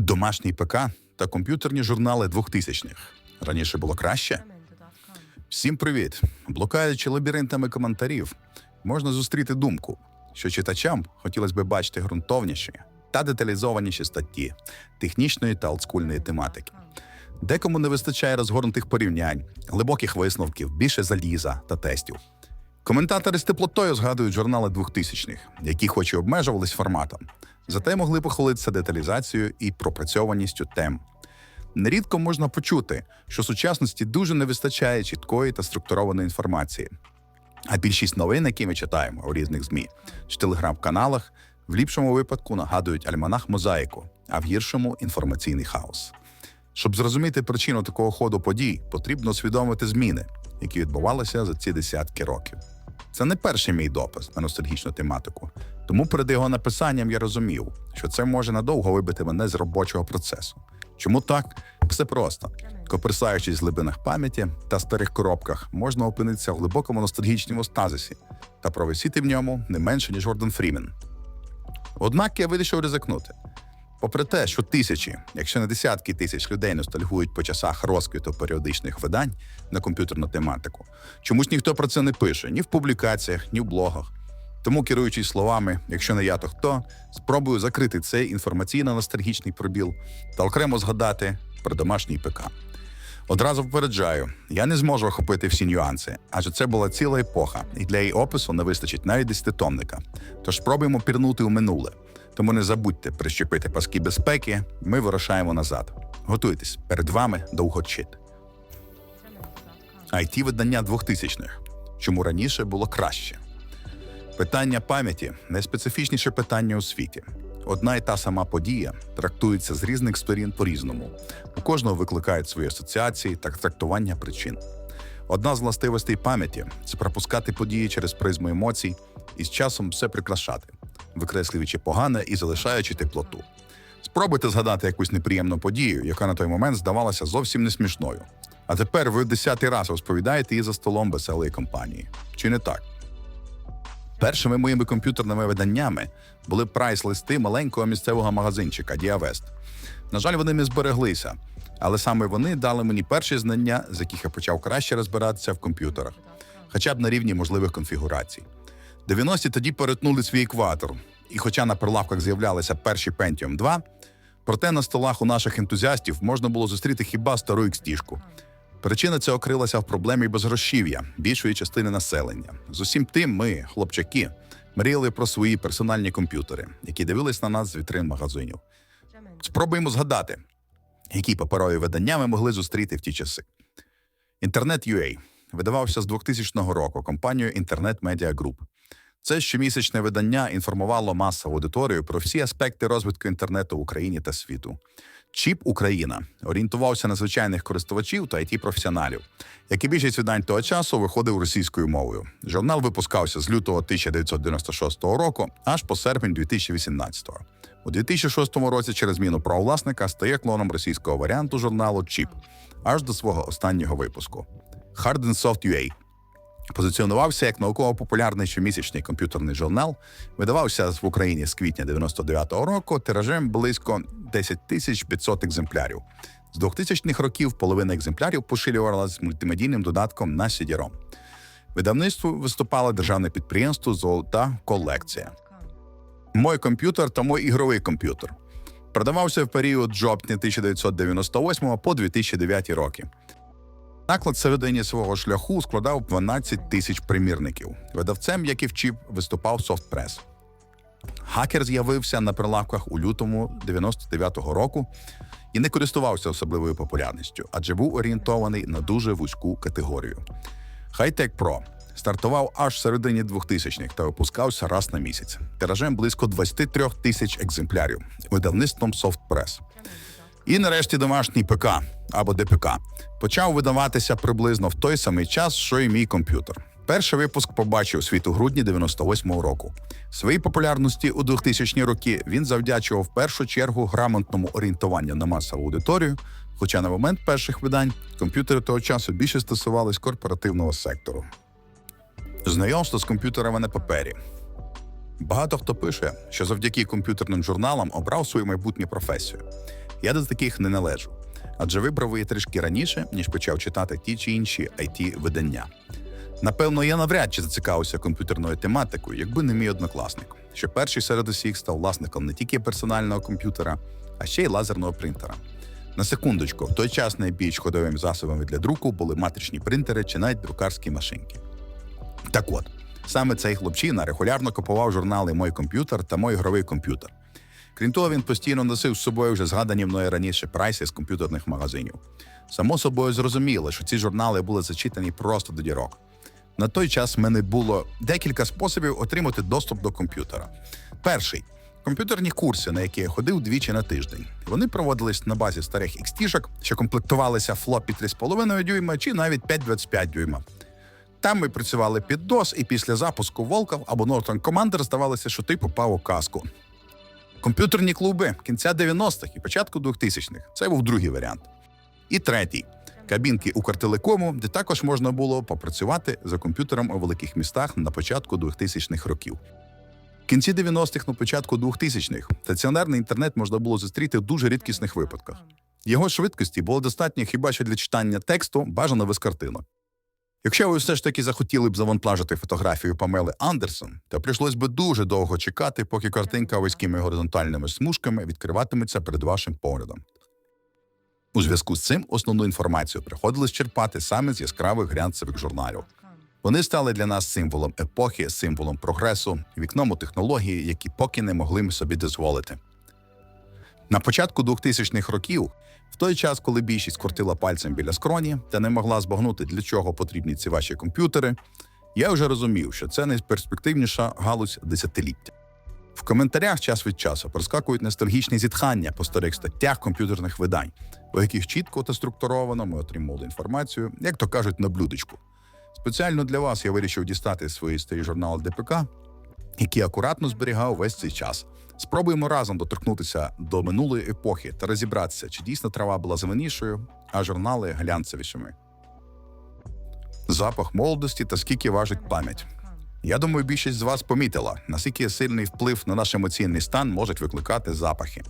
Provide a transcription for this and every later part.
Домашній ПК та комп'ютерні журнали 2000-х. Раніше було краще. Всім привіт! Блукаючи лабіринтами коментарів, можна зустріти думку, що читачам хотілося б бачити ґрунтовніші та деталізованіші статті технічної та олдскульної тематики. Декому не вистачає розгорнутих порівнянь, глибоких висновків, більше заліза та тестів. Коментатори з теплотою згадують журнали 2000-х, які хоч і обмежувались форматом, зате могли похвалитися деталізацією і пропрацьованістю тем. Нерідко можна почути, що сучасності дуже не вистачає чіткої та структурованої інформації. А більшість новин, які ми читаємо у різних ЗМІ, чи телеграм-каналах, в ліпшому випадку нагадують альманах мозаїку, а в гіршому інформаційний хаос. Щоб зрозуміти причину такого ходу подій, потрібно усвідомити зміни, які відбувалися за ці десятки років. Це не перший мій допис на ностальгічну тематику, тому перед його написанням я розумів, що це може надовго вибити мене з робочого процесу. Чому так? Все просто. Коперсаючись в глибинах пам'яті та старих коробках, можна опинитися в глибокому ностальгічному стазисі та провисіти в ньому не менше, ніж Гордон Фрімен. Однак я вирішив ризикнути. Попри те, що тисячі, якщо не десятки тисяч людей ностальгують по часах розквіту періодичних видань на комп'ютерну тематику, чомусь ніхто про це не пише ні в публікаціях, ні в блогах. Тому, керуючись словами, якщо не я, то хто, спробую закрити цей інформаційно-ностальгічний пробіл та окремо згадати про домашній ПК. Одразу попереджаю, я не зможу охопити всі нюанси, адже це була ціла епоха, і для її опису не вистачить навіть десятитомника. Тож спробуємо пірнути у минуле. Тому не забудьте прищепити паски безпеки. Ми вирушаємо назад. Готуйтесь перед вами довгочит. it видання 2000-х. Чому раніше було краще? Питання пам'яті найспецифічніше питання у світі. Одна і та сама подія трактується з різних сторін по-різному. У кожного викликають свої асоціації та трактування причин. Одна з властивостей пам'яті це пропускати події через призму емоцій і з часом все прикрашати, викреслюючи погане і залишаючи теплоту. Спробуйте згадати якусь неприємну подію, яка на той момент здавалася зовсім не смішною. А тепер ви десятий раз розповідаєте її за столом веселої компанії. Чи не так? Першими моїми комп'ютерними виданнями були прайс-листи маленького місцевого магазинчика Діавест. На жаль, вони не збереглися, але саме вони дали мені перші знання, з яких я почав краще розбиратися в комп'ютерах, хоча б на рівні можливих конфігурацій. 90-ті тоді перетнули свій екватор, і хоча на прилавках з'являлися перші Pentium 2, проте на столах у наших ентузіастів можна було зустріти хіба стару XT-шку. Причина цього крилася в проблемі безгрошів'я більшої частини населення. З усім тим, ми, хлопчаки, мріяли про свої персональні комп'ютери, які дивились на нас з вітрин магазинів. Спробуємо згадати, які паперові видання ми могли зустріти в ті часи. Інтернет.UA видавався з 2000 року компанією Media Group. Це щомісячне видання інформувало масову аудиторію про всі аспекти розвитку інтернету в Україні та світу. Чіп Україна орієнтувався на звичайних користувачів та it професіоналів, як і більшість видань того часу виходив російською мовою. Журнал випускався з лютого 1996 року аж по серпень 2018. У 2006 році через зміну правовласника стає клоном російського варіанту журналу Чіп аж до свого останнього випуску. Hard and Soft UA позиціонувався як науково-популярний щомісячний комп'ютерний журнал, видавався в Україні з квітня 99-го року тиражем близько 10 тисяч 500 екземплярів. З 2000-х років половина екземплярів поширювалася з мультимедійним додатком на CD-ROM. Видавництво виступало державне підприємство Золота колекція. Мой комп'ютер та мой ігровий комп'ютер. Продавався в період жовтня 1998 по 2009 роки. Наклад середині свого шляху складав 12 тисяч примірників. Видавцем, як і вчив, виступав Софтпрес. Хакер з'явився на прилавках у лютому 99-го року і не користувався особливою популярністю, адже був орієнтований на дуже вузьку категорію. Hightech Pro стартував аж в середині 2000-х та випускався раз на місяць. Тиражем близько 23 тисяч екземплярів видавництвом Softpress. І нарешті домашній ПК або ДПК почав видаватися приблизно в той самий час, що і мій комп'ютер. Перший випуск побачив світ у грудні 98-го року. Своїй популярності у 2000-ні роки він завдячував в першу чергу грамотному орієнтуванню на масову аудиторію. Хоча на момент перших видань комп'ютери того часу більше стосувались корпоративного сектору. Знайомство з комп'ютерами на папері. Багато хто пише, що завдяки комп'ютерним журналам обрав свою майбутню професію. Я до таких не належу, адже вибрав її трішки раніше, ніж почав читати ті чи інші it видання. Напевно, я навряд чи зацікавився комп'ютерною тематикою, якби не мій однокласник, що перший серед усіх став власником не тільки персонального комп'ютера, а ще й лазерного принтера. На секундочку, в той час найбільш ходовими засобами для друку були матричні принтери чи навіть друкарські машинки. Так от, саме цей хлопчина регулярно купував журнали Мой комп'ютер та Мой ігровий комп'ютер. Крім того, він постійно носив з собою вже згадані мною раніше прайси з комп'ютерних магазинів. Само собою зрозуміло, що ці журнали були зачитані просто до дірок. На той час в мене було декілька способів отримати доступ до комп'ютера. Перший комп'ютерні курси, на які я ходив двічі на тиждень. Вони проводились на базі старих XT-шок, що комплектувалися флопі 3,5 дюйма чи навіть 5,25 дюйма. Там ми працювали під DOS, і після запуску Волков або Norton Commander здавалося, що ти попав у казку. Комп'ютерні клуби кінця 90-х і початку 2000-х це був другий варіант. І третій кабінки Укртелекому, де також можна було попрацювати за комп'ютером у великих містах на початку 2000-х років. В кінці 90-х, на початку 2000-х стаціонарний інтернет можна було зустріти в дуже рідкісних випадках. Його швидкості було достатньо хіба що для читання тексту, бажано без картинок. Якщо ви все ж таки захотіли б завантажити фотографію Памели Андерсон, то прийшлось би дуже довго чекати, поки картинка вузькими горизонтальними смужками відкриватиметься перед вашим поглядом. У зв'язку з цим основну інформацію приходилось черпати саме з яскравих глянцевих журналів. Вони стали для нас символом епохи, символом прогресу, вікном у технології, які поки не могли ми собі дозволити. На початку 2000-х років, в той час, коли більшість крутила пальцем біля скроні та не могла збагнути, для чого потрібні ці ваші комп'ютери, я вже розумів, що це найперспективніша галузь десятиліття. В коментарях час від часу проскакують ностальгічні зітхання по старих статтях комп'ютерних видань, у яких чітко та структуровано ми отримували інформацію, як то кажуть, на блюдечку. Спеціально для вас я вирішив дістати свої старі журнали ДПК, які акуратно зберігав весь цей час. Спробуємо разом доторкнутися до минулої епохи та розібратися, чи дійсно трава була зеленішою, а журнали глянцевішими. Запах молодості та скільки важить пам'ять. Я думаю, більшість з вас помітила, наскільки сильний вплив на наш емоційний стан можуть викликати запахи.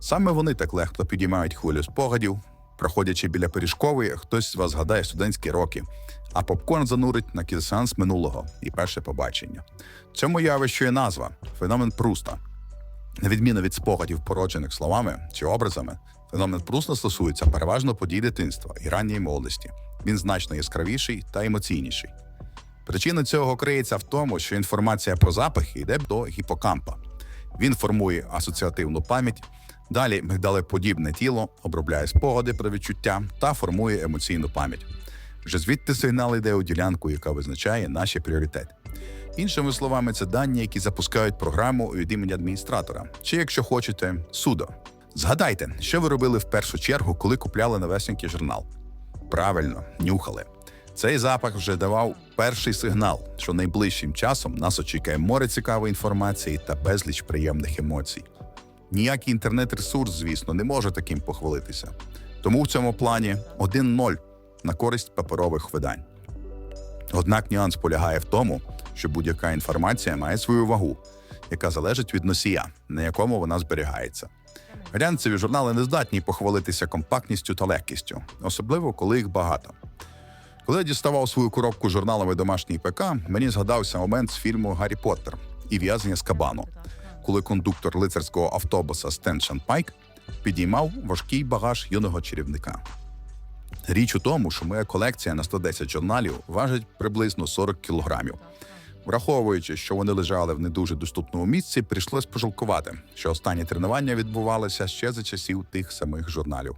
Саме вони так легко підіймають хвилю спогадів. Проходячи біля пиріжкової, хтось з вас згадає студентські роки, а попкорн занурить на кіносеанс минулого і перше побачення. Цьому явищу є назва феномен Пруста. На відміну від спогадів, породжених словами чи образами, феномен Пруста стосується переважно подій дитинства і ранньої молодості. Він значно яскравіший та емоційніший. Причина цього криється в тому, що інформація про запахи йде до гіпокампа. Він формує асоціативну пам'ять, далі мигдалеподібне тіло обробляє спогади про відчуття та формує емоційну пам'ять. Вже звідти сигнал йде у ділянку, яка визначає наші пріоритети. Іншими словами, це дані, які запускають програму від імені адміністратора, чи, якщо хочете, судо. Згадайте, що ви робили в першу чергу, коли купляли новесенький журнал. Правильно, нюхали. Цей запах вже давав перший сигнал, що найближчим часом нас очікує море цікавої інформації та безліч приємних емоцій. Ніякий інтернет-ресурс, звісно, не може таким похвалитися. Тому в цьому плані 1-0 на користь паперових видань. Однак нюанс полягає в тому, що будь-яка інформація має свою вагу, яка залежить від носія, на якому вона зберігається. Глянцеві журнали не здатні похвалитися компактністю та легкістю, особливо коли їх багато. Коли я діставав свою коробку журналами домашній ПК, мені згадався момент з фільму Гаррі Поттер і в'язнення з кабану, коли кондуктор лицарського автобуса Стен Шанпайк підіймав важкий багаж юного чарівника. Річ у тому, що моя колекція на 110 журналів важить приблизно 40 кілограмів. Враховуючи, що вони лежали в не дуже доступному місці, прийшлось пожалкувати, що останні тренування відбувалися ще за часів тих самих журналів.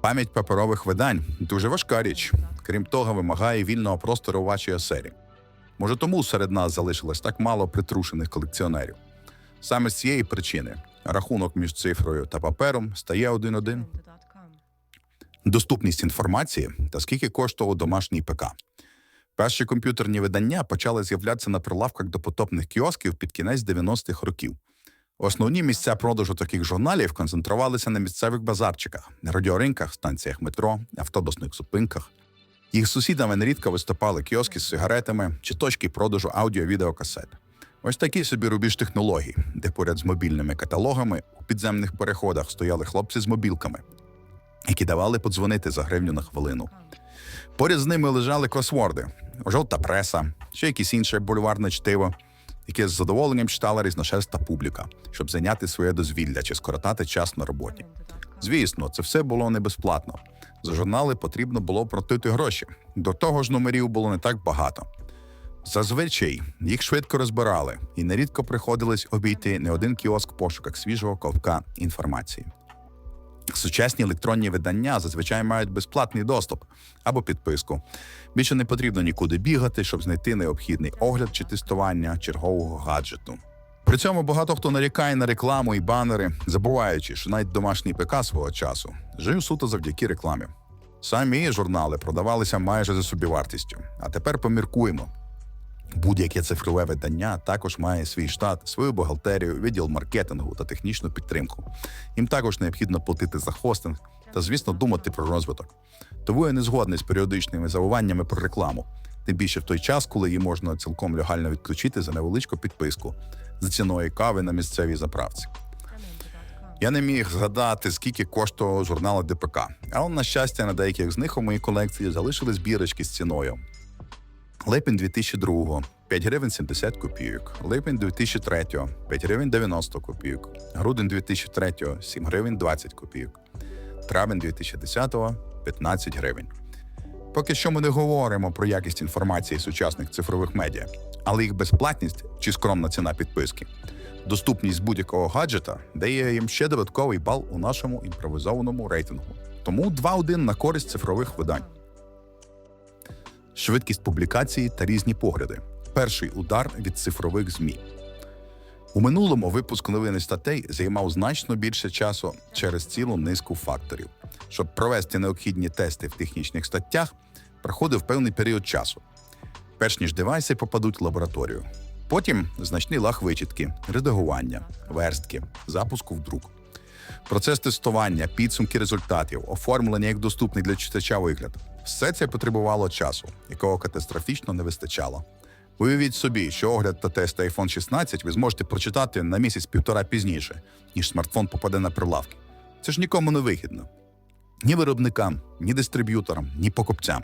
Пам'ять паперових видань дуже важка річ. Крім того, вимагає вільного простору вашій оселі. Може, тому серед нас залишилось так мало притрушених колекціонерів. Саме з цієї причини рахунок між цифрою та папером стає один-один. Доступність інформації та скільки коштував домашній ПК. Перші комп'ютерні видання почали з'являтися на прилавках допотопних кіосків під кінець 90-х років. Основні місця продажу таких журналів концентрувалися на місцевих базарчиках, радіоринках, станціях метро, автобусних зупинках. Їх сусідами нерідко виступали кіоски з сигаретами чи точки продажу аудіо-відеокасет. Ось такий собі рубіж технологій, де поряд з мобільними каталогами у підземних переходах стояли хлопці з мобілками, які давали подзвонити за гривню на хвилину. Поряд з ними лежали кросворди, жовта преса, ще якесь інше бульварне чтиво, яке з задоволенням читала різношерстна публіка, щоб зайняти своє дозвілля чи скоротати час на роботі. Звісно, це все було не безплатно. За журнали потрібно було платити гроші. До того ж, номерів було не так багато. Зазвичай їх швидко розбирали, і нерідко приходилось обійти не один кіоск пошуках свіжого ковка інформації. Сучасні електронні видання зазвичай мають безплатний доступ або підписку. Більше не потрібно нікуди бігати, щоб знайти необхідний огляд чи тестування чергового гаджету. При цьому багато хто нарікає на рекламу і банери, забуваючи, що навіть домашній ПК свого часу жив суто завдяки рекламі. Самі журнали продавалися майже за собівартістю. А тепер поміркуємо. Будь-яке цифрове видання також має свій штат, свою бухгалтерію, відділ маркетингу та технічну підтримку. Їм також необхідно платити за хостинг та, звісно, думати про розвиток. Тому я не згодний з періодичними завуваннями про рекламу, тим більше в той час, коли її можна цілком легально відключити за невеличку підписку за ціною кави на місцевій заправці. Я не міг згадати, скільки коштував журнал ДПК, але, на щастя, на деяких з них у моїй колекції залишились бірочки з ціною. Липень 2002 5 гривень 70 копійок. Липень 2003 5 гривень 90 копійок. Грудень 2003 7 гривень 20 копійок. Травень 2010 15 гривень. Поки що ми не говоримо про якість інформації сучасних цифрових медіа, але їх безплатність чи скромна ціна підписки, доступність будь-якого гаджета дає їм ще додатковий бал у нашому імпровізованому рейтингу. Тому 2-1 на користь цифрових видань. Швидкість публікації та різні погляди. Перший удар від цифрових ЗМІ. У минулому випуск новини статей займав значно більше часу через цілу низку факторів. Щоб провести необхідні тести в технічних статтях, проходив певний період часу, перш ніж девайси попадуть в лабораторію. Потім значний лаг вичітки, редагування, верстки, запуску в друк. Процес тестування, підсумки результатів, оформлення як доступний для читача вигляд. Все це потребувало часу, якого катастрофічно не вистачало. Уявіть собі, що огляд та тест iPhone 16 ви зможете прочитати на місяць-півтора пізніше, ніж смартфон попаде на прилавки. Це ж нікому не вигідно. Ні виробникам, ні дистриб'юторам, ні покупцям.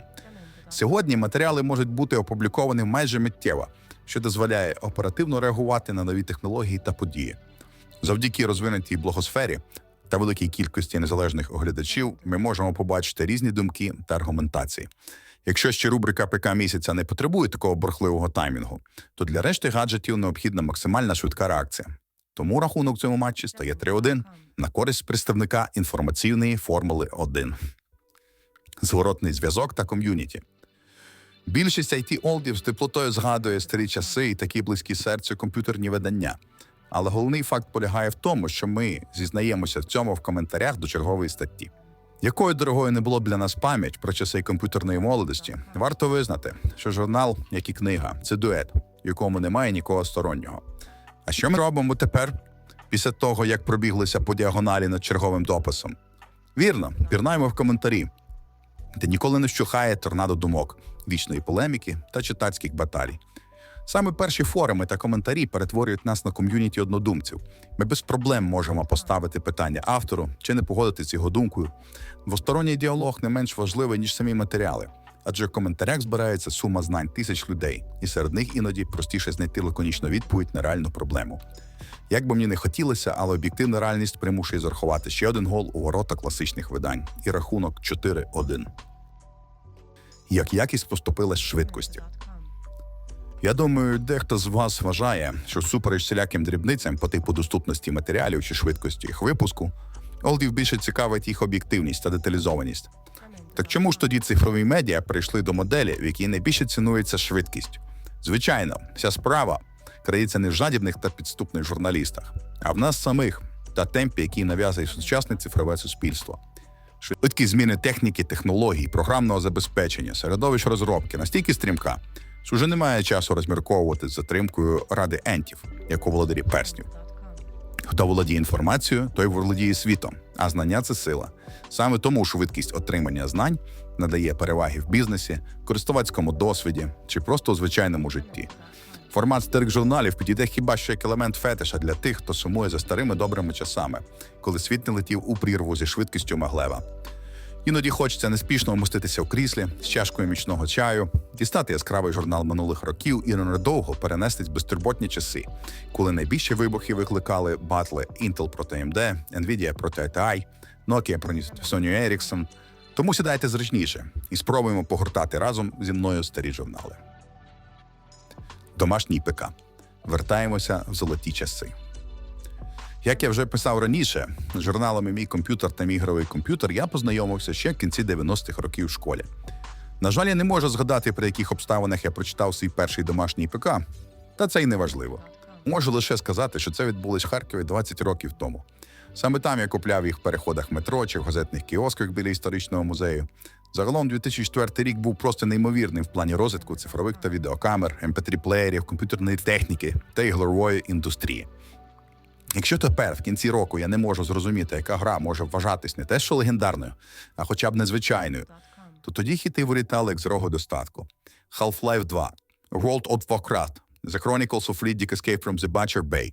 Сьогодні матеріали можуть бути опубліковані майже миттєво, що дозволяє оперативно реагувати на нові технології та події. Завдяки розвинутій блогосфері та великій кількості незалежних оглядачів ми можемо побачити різні думки та аргументації. Якщо ще рубрика ПК місяця не потребує такого борхливого таймінгу, то для решти гаджетів необхідна максимальна швидка реакція. Тому рахунок в цьому матчі стає 3-1 на користь представника інформаційної формули 1. Зворотний зв'язок та ком'юніті. Більшість it олдів з теплотою згадує старі часи і такі близькі серцю комп'ютерні видання. Але головний факт полягає в тому, що ми зізнаємося в цьому в коментарях до чергової статті. Якою дорогою не було б для нас пам'ять про часи комп'ютерної молодості, варто визнати, що журнал, як і книга, це дует, в якому немає нікого стороннього. А що ми робимо тепер, після того, як пробіглися по діагоналі над черговим дописом? Вірно, пірнаємо в коментарі, де ніколи не вщухає торнадо думок, вічної полеміки та читацьких баталій. Саме перші форуми та коментарі перетворюють нас на ком'юніті однодумців. Ми без проблем можемо поставити питання автору чи не погодитися з його думкою. Двосторонній діалог не менш важливий, ніж самі матеріали, адже в коментарях збирається сума знань тисяч людей, і серед них іноді простіше знайти лаконічну відповідь на реальну проблему. Як би мені не хотілося, але об'єктивна реальність примушує зарахувати ще один гол у ворота класичних видань і рахунок 4-1. Як якість поступила з швидкості. Я думаю, дехто з вас вважає, що супереч всіляким дрібницям по типу доступності матеріалів чи швидкості їх випуску, олдів більше цікавить їх об'єктивність та деталізованість. Так чому ж тоді цифрові медіа прийшли до моделі, в якій найбільше цінується швидкість? Звичайно, вся справа крається не в жадібних та підступних журналістах, а в нас самих та темпі, який нав'язує сучасне цифрове суспільство. Швидкі зміни техніки, технологій, програмного забезпечення, середовищ розробки настільки стрімка, вже немає часу розмірковувати з затримкою ради ентів, як у володарі перснів. Хто володіє інформацією, той володіє світом, а знання це сила. Саме тому швидкість отримання знань надає переваги в бізнесі, користувацькому досвіді чи просто у звичайному житті. Формат старих журналів підійде хіба що як елемент фетиша для тих, хто сумує за старими добрими часами, коли світ не летів у прірву зі швидкістю Маглева. Іноді хочеться неспішно вмоститися в кріслі з чашкою мічного чаю, дістати яскравий журнал минулих років і ненадовго перенестись безтурботні часи, коли найбільші вибухи викликали батли Intel проти AMD, Nvidia проти ATI, Nokia проти Sony Ericsson. Тому сідайте зручніше і спробуємо погортати разом зі мною старі журнали. Домашній ПК. Вертаємося в золоті часи. Як я вже писав раніше, журналами Мій комп'ютер та мій ігровий комп'ютер я познайомився ще в кінці 90-х років в школі. На жаль, я не можу згадати, при яких обставинах я прочитав свій перший домашній ПК, та це й не важливо. Можу лише сказати, що це відбулось в Харкові 20 років тому. Саме там я купляв їх в переходах метро чи в газетних кіосках біля історичного музею. Загалом 2004 рік був просто неймовірним в плані розвитку цифрових та відеокамер, mp3-плеєрів, комп'ютерної техніки та ігрової індустрії. Якщо тепер, в кінці року, я не можу зрозуміти, яка гра може вважатись не те, що легендарною, а хоча б незвичайною, то тоді хіти вилітали як з рогу достатку. Half-Life 2, World of Warcraft, The Chronicles of Riddick Escape from the Butcher Bay,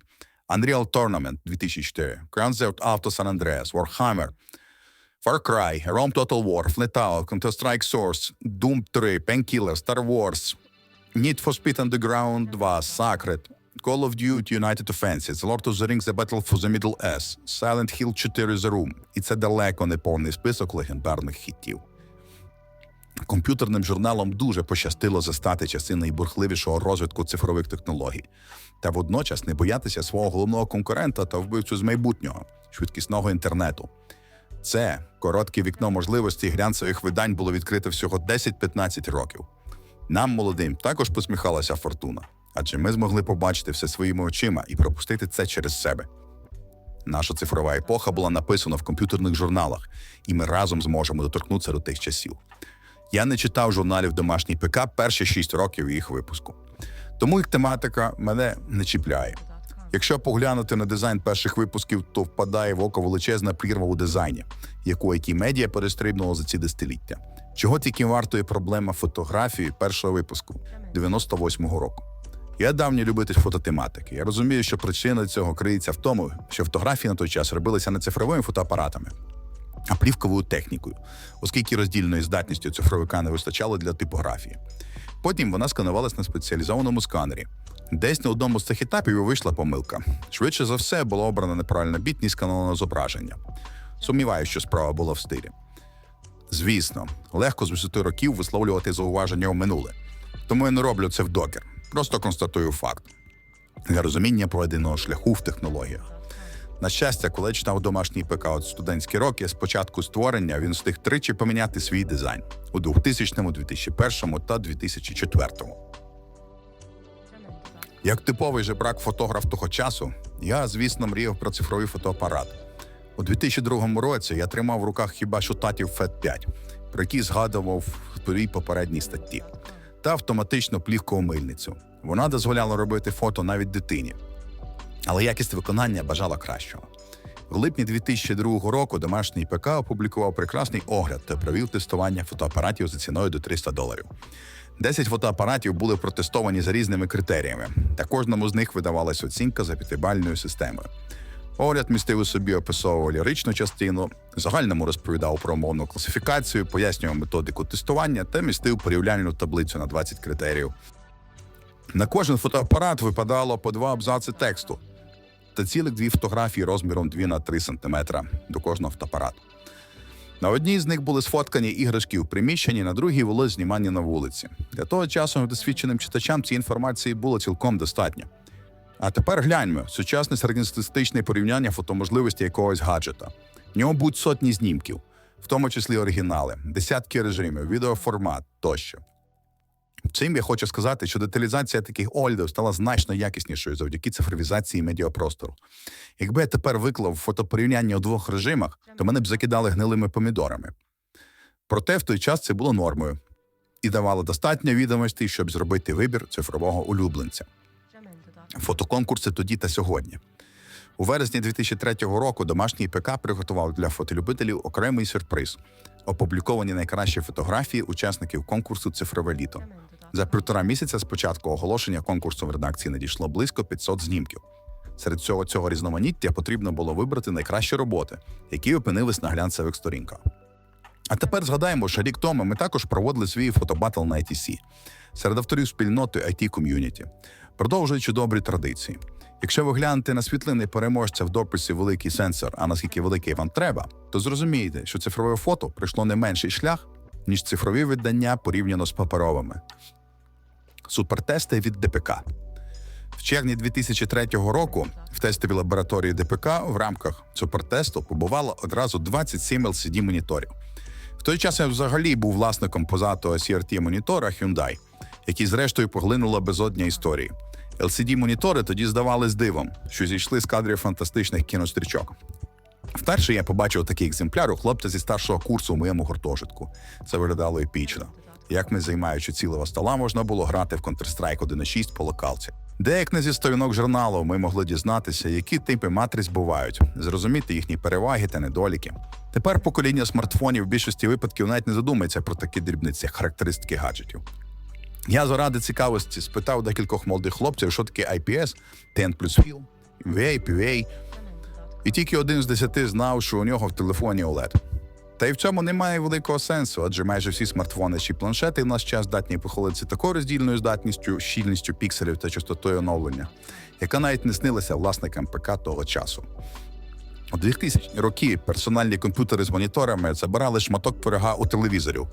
Unreal Tournament 2004, Grand Theft Auto San Andreas, Warhammer, Far Cry, Rome Total War, Flatout, Counter-Strike Source, Doom 3, Painkiller, Star Wars, Need for Speed Underground 2, Sacred, Call of Duty United Offenses, Lord of the Rings The Battle for the Middle S, Silent Hill 4 The Room. І це далеко не повний список легендарних хітів. Комп'ютерним журналам дуже пощастило застати часи найбурхливішого розвитку цифрових технологій та водночас не боятися свого головного конкурента та вбивцю з майбутнього швидкісного інтернету. Це коротке вікно можливостей глянцевих видань було відкрито всього 10-15 років. Нам, молодим, також посміхалася фортуна, адже ми змогли побачити все своїми очима і пропустити це через себе. Наша цифрова епоха була написана в комп'ютерних журналах, і ми разом зможемо доторкнутися до тих часів. Я не читав журналів домашній ПК перші 6 років їх випуску. Тому їх тематика мене не чіпляє. Якщо поглянути на дизайн перших випусків, то впадає в око величезна прірва у дизайні, яку it медіа перестрибнуло за ці десятиліття. Чого тільки вартує проблема фотографії першого випуску 98-го року. Я давній любитель фототематики. Я розумію, що причина цього криється в тому, що фотографії на той час робилися не цифровими фотоапаратами, а плівковою технікою, оскільки роздільної здатністю цифровика не вистачало для типографії. Потім вона сканувалась на спеціалізованому сканері. Десь на одному з цих етапів і вийшла помилка. Швидше за все було обрана неправильна бітність сканованого зображення. Сумніваюся, що справа була в стилі. Звісно, легко з висоти років висловлювати зауваження у минуле. Тому я не роблю це в докер. Просто констатую факт для розуміння пройденого шляху в технологіях. На щастя, коли читав домашній ПК от студентські роки, з початку створення він встиг тричі поміняти свій дизайн у 2000, 2001 та 2004. Як типовий же брак фотограф того часу, я, звісно, мріяв про цифровий фотоапарат. У 2002 році я тримав в руках хіба що татів FET 5, про який згадував в твоїй попередній статті, та автоматичну плівкову мильницю. Вона дозволяла робити фото навіть дитині, але якість виконання бажала кращого. В липні 2002 року домашній ПК опублікував прекрасний огляд та провів тестування фотоапаратів за ціною до 300 доларів. 10 фотоапаратів були протестовані за різними критеріями, та кожному з них видавалась оцінка за п'ятибальною системою. Огляд містив у собі описовував ліричну частину, загальному розповідав про умовну класифікацію, пояснював методику тестування та містив порівняльну таблицю на 20 критеріїв. На кожен фотоапарат випадало по два абзаци тексту та цілих дві фотографії розміром 2 на 3 см до кожного фотоапарату. На одній з них були сфоткані іграшки в приміщенні, на другій було знімання на вулиці. Для того часу досвідченим читачам цієї інформації було цілком достатньо. А тепер гляньмо сучасне середньостатистичне порівняння фотоможливості якогось гаджета. В ньому будуть сотні знімків, в тому числі оригінали, десятки режимів, відеоформат тощо. Цим я хочу сказати, що деталізація таких оглядів стала значно якіснішою завдяки цифровізації медіапростору. Якби я тепер виклав фотопорівняння у двох режимах, то мене б закидали гнилими помідорами. Проте в той час це було нормою і давало достатньо відомостей, щоб зробити вибір цифрового улюбленця. Фотоконкурси тоді та сьогодні. У вересні 2003 року домашній ПК приготував для фотолюбителів окремий сюрприз опубліковані найкращі фотографії учасників конкурсу Цифрове літо. За півтора місяця з початку оголошення конкурсу в редакції надійшло близько 500 знімків. Серед цього цього різноманіття потрібно було вибрати найкращі роботи, які опинились на глянцевих сторінках. А тепер згадаємо, що рік тому ми також проводили свій фотобатл на ITC серед авторів спільноти IT ком'юніті, продовжуючи добрі традиції. Якщо ви глянете на світлини переможця в дописі Великий сенсор, а наскільки великий вам треба, то зрозумієте, що цифрове фото пройшло не менший шлях, ніж цифрові видання порівняно з паперовими. Супертести від ДПК. В червні 2003 року в тестовій лабораторії ДПК в рамках супертесту побувало одразу 27 LCD моніторів. В той час я взагалі був власником позатого CRT монітора Hyundai, який зрештою поглинула безодня історії. LCD монітори тоді здавались дивом, що зійшли з кадрів фантастичних кінострічок. Вперше я побачив такий екземпляр у хлопця зі старшого курсу у моєму гуртожитку. Це виглядало епічно. Як ми, займаючи цілого стола, можна було грати в Counter-Strike 1.6 по локалці. Де як не зі сторінок журналу ми могли дізнатися, які типи матриць бувають, зрозуміти їхні переваги та недоліки. Тепер покоління смартфонів в більшості випадків навіть не задумається про такі дрібниці, характеристики гаджетів. Я заради цікавості спитав декількох молодих хлопців, що таке IPS, 10 плюс філ, VA, PVA, і тільки один з десяти знав, що у нього в телефоні OLED. Та й в цьому немає великого сенсу, адже майже всі смартфони чи планшети в наш час здатні похвалитися такою роздільною здатністю, щільністю пікселів та частотою оновлення, яка навіть не снилася власникам ПК того часу. У 2000 роки персональні комп'ютери з моніторами забирали шматок пирога у телевізорів.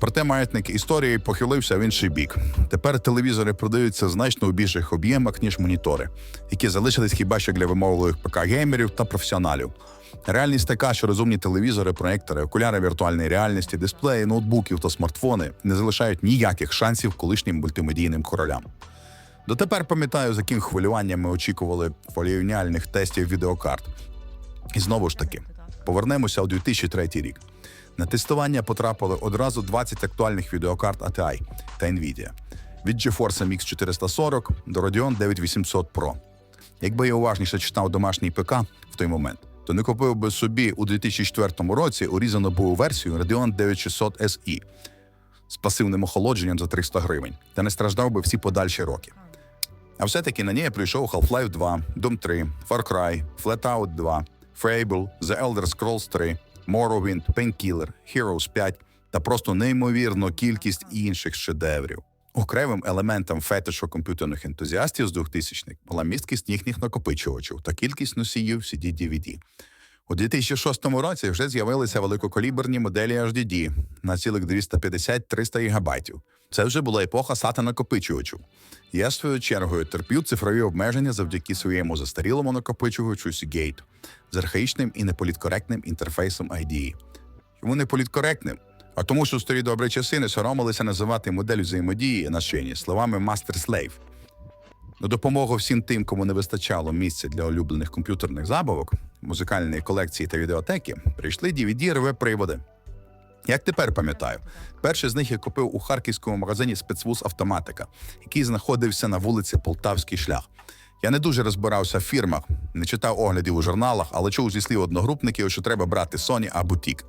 Проте маятник історії похилився в інший бік. Тепер телевізори продаються значно у більших об'ємах, ніж монітори, які залишились хіба що для вимовливих ПК-геймерів та професіоналів. Реальність така, що розумні телевізори, проектори, окуляри віртуальної реальності, дисплеї, ноутбуків та смартфони не залишають ніяких шансів колишнім мультимедійним королям. Дотепер пам'ятаю, з яким хвилюванням ми очікували поліюніальних тестів відеокарт. І знову ж таки, повернемося у 2003 рік. На тестування потрапили одразу 20 актуальних відеокарт ATI та Nvidia. Від GeForce MX 440 до Radeon 9800 Pro. Якби я уважніше читав домашній ПК в той момент, то не купив би собі у 2004 році урізану був версію Radeon 9600 SE з пасивним охолодженням за 300 гривень та не страждав би всі подальші роки. А все-таки на ній прийшов Half-Life 2, Doom 3, Far Cry, Flatout 2, Fable, The Elder Scrolls 3, Morrowind, Painkiller, Heroes 5 та просто неймовірну кількість інших шедеврів. Окремим елементом фетишу комп'ютерних ентузіастів з 2000-х була місткість їхніх накопичувачів та кількість носіїв CD-DVD. У 2006 році вже з'явилися великокаліберні моделі HDD на цілих 250-300 ГБ. Це вже була епоха сата накопичувачів. Я своєю чергою терпів цифрові обмеження завдяки своєму застарілому накопичувачу Seagate з архаїчним і неполіткоректним інтерфейсом IDE. Чому не політкоректним? А тому, що старі добрі часи не соромилися називати модель взаємодії на шині словами «master-slave». На допомогу всім тим, кому не вистачало місця для улюблених комп'ютерних забавок, музикальної колекції та відеотеки, прийшли dvd рв приводи Як тепер пам'ятаю, перший з них я купив у харківському магазині спецвуз автоматика, який знаходився на вулиці Полтавський шлях. Я не дуже розбирався в фірмах, не читав оглядів у журналах, але чув зі слів одногрупників, що треба брати Sony або TIC.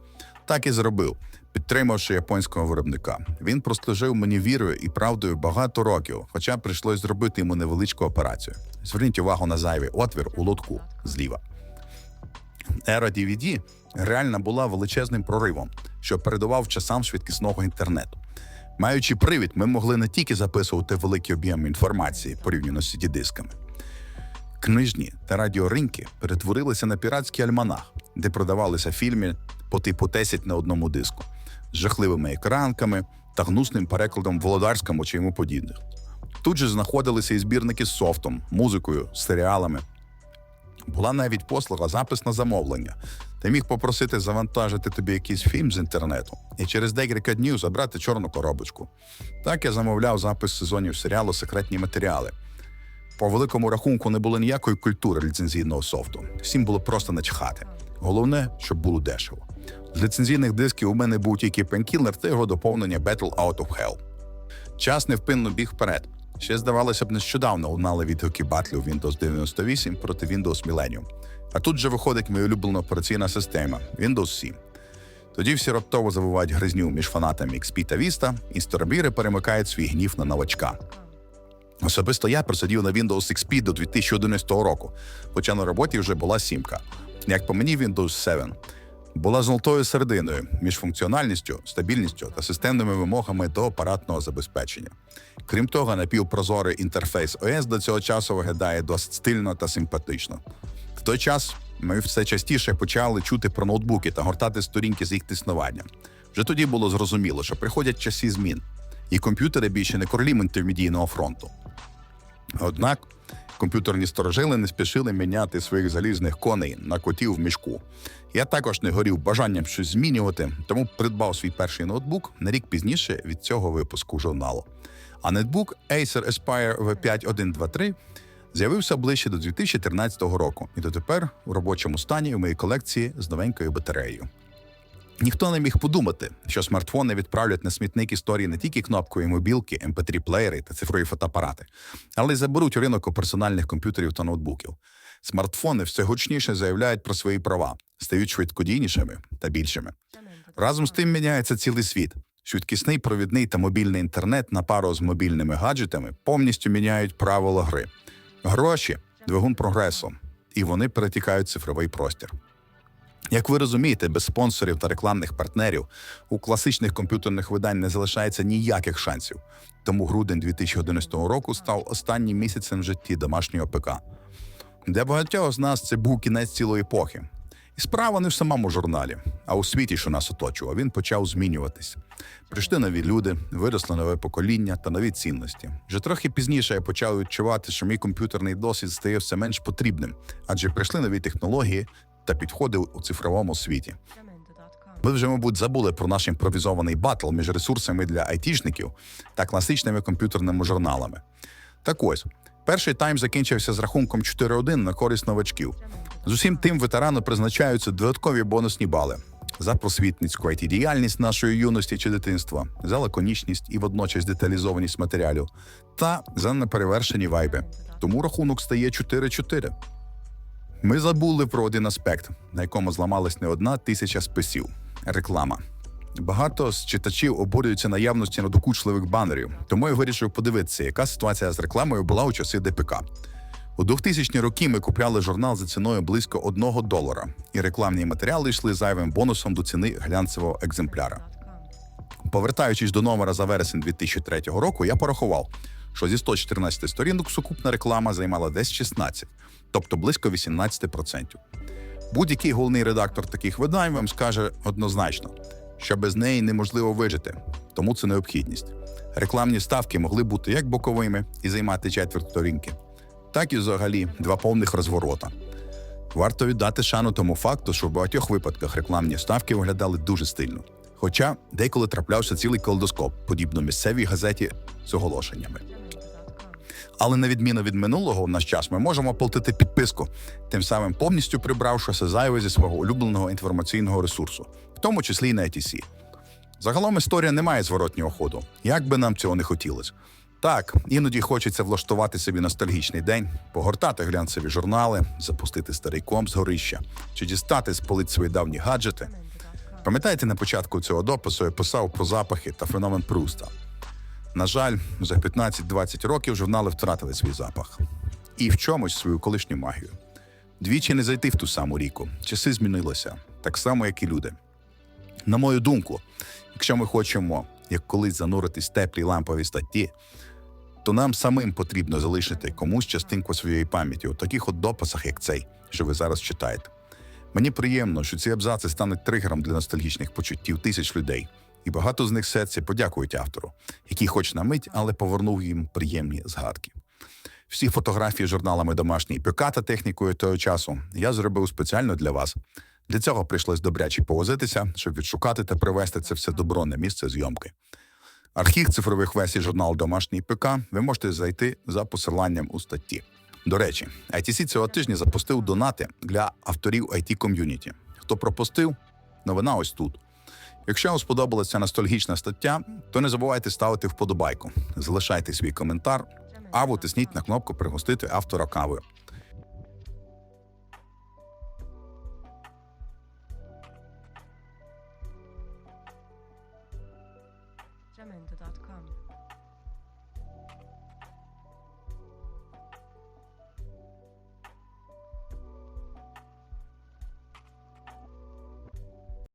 Так і зробив, підтримавши японського виробника. Він прослужив мені вірою і правдою багато років, хоча прийшлось зробити йому невеличку операцію. Зверніть увагу на зайвий отвір у лотку зліва. Ера DVD реально була величезним проривом, що передував часам швидкісного інтернету. Маючи привід, ми могли не тільки записувати великі об'єми інформації порівняно з CD-дисками. Книжні та радіоринки перетворилися на піратський альманах, де продавалися фільми по типу 10 на одному диску з жахливими екранками та гнусним перекладом володарському чи йому подібних. Тут же знаходилися і збірники з софтом, музикою, серіалами. Була навіть послуга запис на замовлення. Ти міг попросити завантажити тобі якийсь фільм з інтернету і через декілька днів забрати чорну коробочку. Так я замовляв запис сезонів серіалу Секретні матеріали. По великому рахунку не було ніякої культури ліцензійного софту. Всім було просто начхати. Головне, щоб було дешево. З ліцензійних дисків у мене був тільки Painkiller та його доповнення Battle Out of Hell. Час невпинно біг вперед. Ще, здавалося б, нещодавно лунали відгуки батлів Windows 98 проти Windows Millennium. А тут же виходить моя улюблена операційна система Windows 7. Тоді всі раптово завивають гризню між фанатами XP та Vista, і старобіри перемикають свій гнів на новачка. Особисто я просидів на Windows XP до 2011 року, хоча на роботі вже була сімка. Як по мені, Windows 7 була золотою серединою між функціональністю, стабільністю та системними вимогами до апаратного забезпечення. Крім того, напівпрозорий інтерфейс ОС до цього часу виглядає досить стильно та симпатично. В той час ми все частіше почали чути про ноутбуки та гортати сторінки з їх існування. Вже тоді було зрозуміло, що приходять часи змін, і комп'ютери більше не королі інтермедійного фронту. Однак комп'ютерні сторожили не спішили міняти своїх залізних коней на котів в мішку. Я також не горів бажанням щось змінювати, тому придбав свій перший ноутбук на рік пізніше від цього випуску журналу. А нетбук Acer Aspire V5123 з'явився ближче до 2013 року і дотепер у робочому стані у моїй колекції з новенькою батареєю. Ніхто не міг подумати, що смартфони відправлять на смітник історії не тільки кнопкові мобілки, mp 3 плеєри та цифрові фотоапарати, але й заберуть ринок у персональних комп'ютерів та ноутбуків. Смартфони все гучніше заявляють про свої права, стають швидкодійнішими та більшими. Разом з тим міняється цілий світ. Швидкісний провідний та мобільний інтернет на пару з мобільними гаджетами повністю міняють правила гри. Гроші двигун прогресу, і вони перетікають в цифровий простір. Як ви розумієте, без спонсорів та рекламних партнерів у класичних комп'ютерних видань не залишається ніяких шансів. Тому грудень 2011 року став останнім місяцем в житті домашнього ПК. Для багатьох з нас це був кінець цілої епохи. І справа не в самому журналі, а у світі, що нас оточував, він почав змінюватись. Прийшли нові люди, виросло нове покоління та нові цінності. Вже трохи пізніше я почав відчувати, що мій комп'ютерний досвід стає все менш потрібним, адже прийшли нові технології та підходи у цифровому світі. Ви вже, мабуть, забули про наш імпровізований батл між ресурсами для айтішників та класичними комп'ютерними журналами. Так ось, перший тайм закінчився з рахунком 4-1 на користь новачків. З усім тим ветерану призначаються додаткові бонусні бали за просвітницьку it діяльність нашої юності чи дитинства, за лаконічність і водночас деталізованість матеріалів, та за неперевершені вайби. Тому рахунок стає 4-4. Ми забули про один аспект, на якому зламалась не одна тисяча списів реклама. Багато з читачів обурюються наявності надокучливих банерів, тому я вирішив подивитися, яка ситуація з рекламою була у часи ДПК. У 2000-ні роки ми купляли журнал за ціною близько 1 долара, і рекламні матеріали йшли зайвим бонусом до ціни глянцевого екземпляра. Повертаючись до номера за вересень 2003 року, я порахував, що зі 114 сторінок сукупна реклама займала десь 16, тобто близько 18%. Будь-який головний редактор таких видань вам скаже однозначно, що без неї неможливо вижити, тому це необхідність. Рекламні ставки могли бути як боковими і займати четверть сторінки, так і взагалі два повних розворота. Варто віддати шану тому факту, що в багатьох випадках рекламні ставки виглядали дуже стильно. Хоча деколи траплявся цілий колдоскоп, подібно місцевій газеті з оголошеннями. Але на відміну від минулого в наш час ми можемо оплатити підписку, тим самим повністю прибравши все зайве зі свого улюбленого інформаційного ресурсу, в тому числі і на ITC. Загалом історія не має зворотнього ходу, як би нам цього не хотілося. Так, іноді хочеться влаштувати собі ностальгічний день, погортати глянцеві журнали, запустити старий комп з горища чи дістати з полиць свої давні гаджети. Пам'ятаєте, на початку цього допису я писав про запахи та феномен Пруста. На жаль, за 15-20 років журнали втратили свій запах і в чомусь свою колишню магію. Двічі не зайти в ту саму ріку. Часи змінилися, так само, як і люди. На мою думку, якщо ми хочемо як колись зануритись в теплі лампові статті, то нам самим потрібно залишити комусь частинку своєї пам'яті у таких от дописах, як цей, що ви зараз читаєте. Мені приємно, що ці абзаци стануть тригером для ностальгічних почуттів тисяч людей, і багато з них серці подякують автору, який хоч на мить, але повернув їм приємні згадки. Всі фотографії журналами домашній ПК та технікою того часу я зробив спеціально для вас. Для цього прийшлось добряче повозитися, щоб відшукати та привести це все добро на місце зйомки. Архів цифрових версій журналу Домашній ПК ви можете зайти за посиланням у статті. До речі, ITC цього тижня запустив донати для авторів it ком'юніті. Хто пропустив, новина ось тут. Якщо вам сподобалася ця ностальгічна стаття, то не забувайте ставити вподобайку, залишайте свій коментар або тисніть на кнопку Пригостити автора кавою.